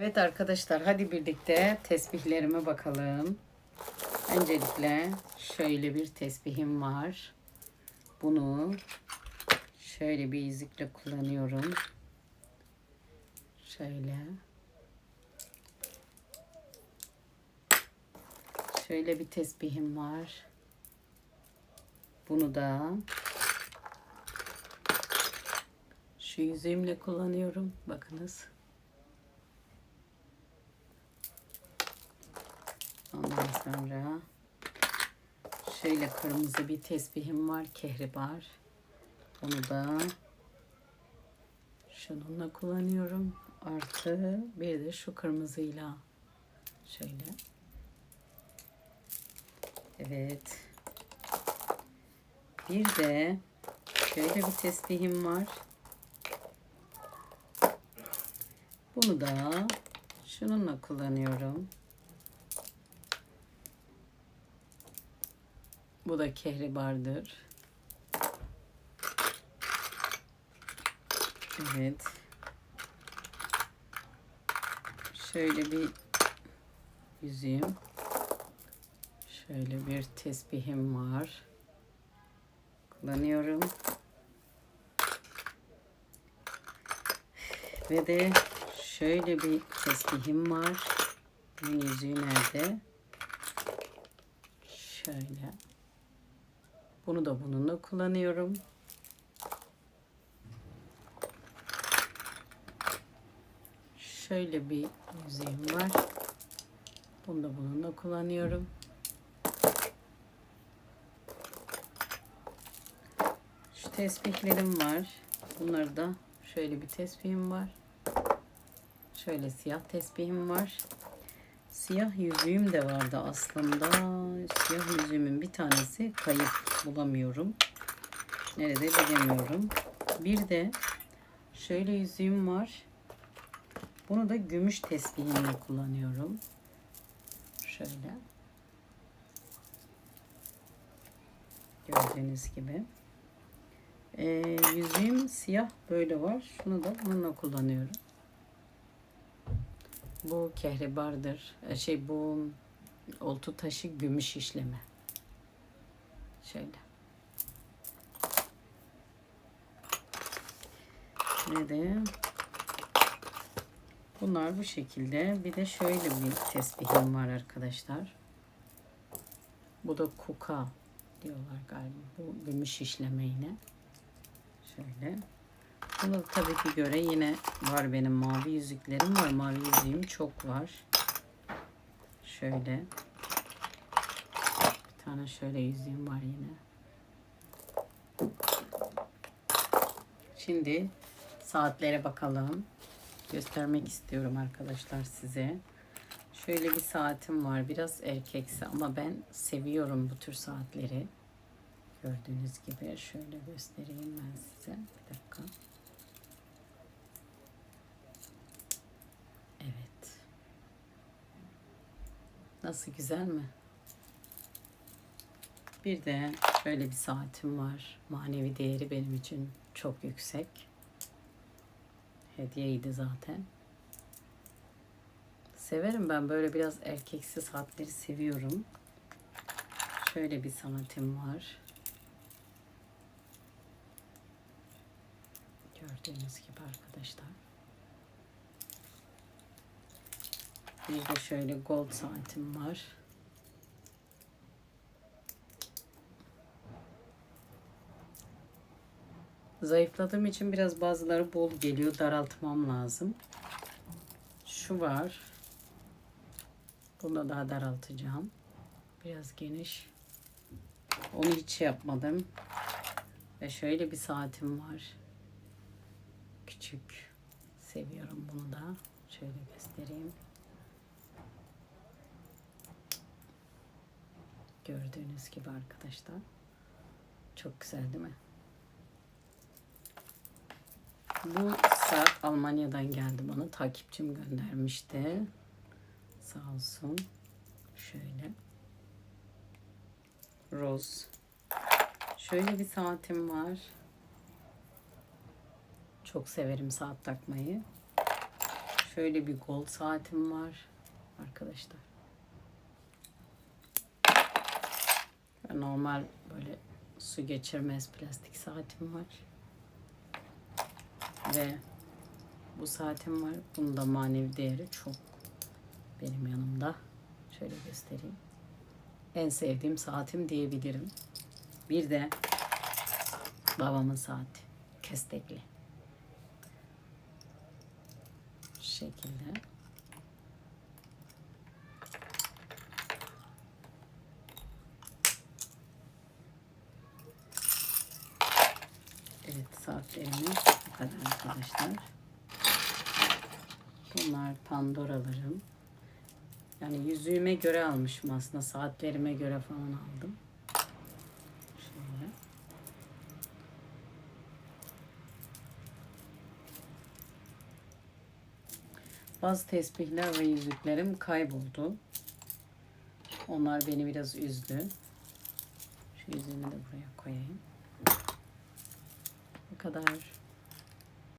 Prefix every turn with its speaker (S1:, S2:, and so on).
S1: Evet arkadaşlar hadi birlikte tesbihlerime bakalım. Öncelikle şöyle bir tesbihim var. Bunu şöyle bir yüzükle kullanıyorum. Şöyle. Şöyle bir tesbihim var. Bunu da şu yüzüğümle kullanıyorum. Bakınız. Sonra şöyle kırmızı bir tesbihim var. Kehribar. Onu da şununla kullanıyorum. Artı bir de şu kırmızıyla şöyle. Evet. Bir de şöyle bir tesbihim var. Bunu da şununla kullanıyorum. Bu da kehribardır. Evet. Şöyle bir yüzüğüm. Şöyle bir tesbihim var. Kullanıyorum. Ve de şöyle bir tesbihim var. Bunun yüzüğü nerede? Şöyle. Bunu da bununla kullanıyorum. Şöyle bir yüzeyim var. Bunu da bununla kullanıyorum. Şu tesbihlerim var. Bunları da şöyle bir tesbihim var. Şöyle siyah tesbihim var. Siyah yüzüğüm de vardı aslında. Siyah yüzüğümün bir tanesi kayıp bulamıyorum. Nerede bilemiyorum. Bir de şöyle yüzüğüm var. Bunu da gümüş tesbihimle kullanıyorum. Şöyle. Gördüğünüz gibi. Ee, yüzüğüm siyah böyle var. Şunu da bununla kullanıyorum. Bu kehribardır. E, Şey bu oltu taşı gümüş işleme. Şöyle. Ne de bunlar bu şekilde. Bir de şöyle bir tesbihim var arkadaşlar. Bu da kuka diyorlar galiba. Bu gümüş işleme yine. Şöyle. Buna tabii ki göre yine var benim mavi yüzüklerim var. Mavi yüzüğüm çok var. Şöyle. Bir tane şöyle yüzüğüm var yine. Şimdi saatlere bakalım. Göstermek istiyorum arkadaşlar size. Şöyle bir saatim var. Biraz erkeksi ama ben seviyorum bu tür saatleri. Gördüğünüz gibi şöyle göstereyim ben size. Bir dakika. Evet. Nasıl güzel mi? Bir de şöyle bir saatim var. Manevi değeri benim için çok yüksek. Hediyeydi zaten. Severim ben böyle biraz erkeksi saatleri seviyorum. Şöyle bir saatim var. Gördüğünüz gibi arkadaşlar. Bir de şöyle gold saatim var. Zayıfladığım için biraz bazıları bol geliyor. Daraltmam lazım. Şu var. Bunu da daha daraltacağım. Biraz geniş. Onu hiç yapmadım. Ve şöyle bir saatim var. Küçük. Seviyorum bunu da. Şöyle göstereyim. Gördüğünüz gibi arkadaşlar. Çok güzel değil mi? Bu saat Almanya'dan geldi bana. Takipçim göndermişti. Sağ olsun. Şöyle. Roz. Şöyle bir saatim var. Çok severim saat takmayı. Şöyle bir gold saatim var arkadaşlar. Normal böyle su geçirmez plastik saatim var. Ve bu saatim var. Bunun da manevi değeri çok benim yanımda. Şöyle göstereyim. En sevdiğim saatim diyebilirim. Bir de babamın saati. Kestekli. Şu şekilde. Evet saatlerimiz bu kadar arkadaşlar. Bunlar Pandora'larım. Yani yüzüğüme göre almışım aslında. Saatlerime göre falan aldım. Şöyle. Bazı tesbihler ve yüzüklerim kayboldu. Onlar beni biraz üzdü. Şu yüzüğümü de buraya koyayım. Kadar.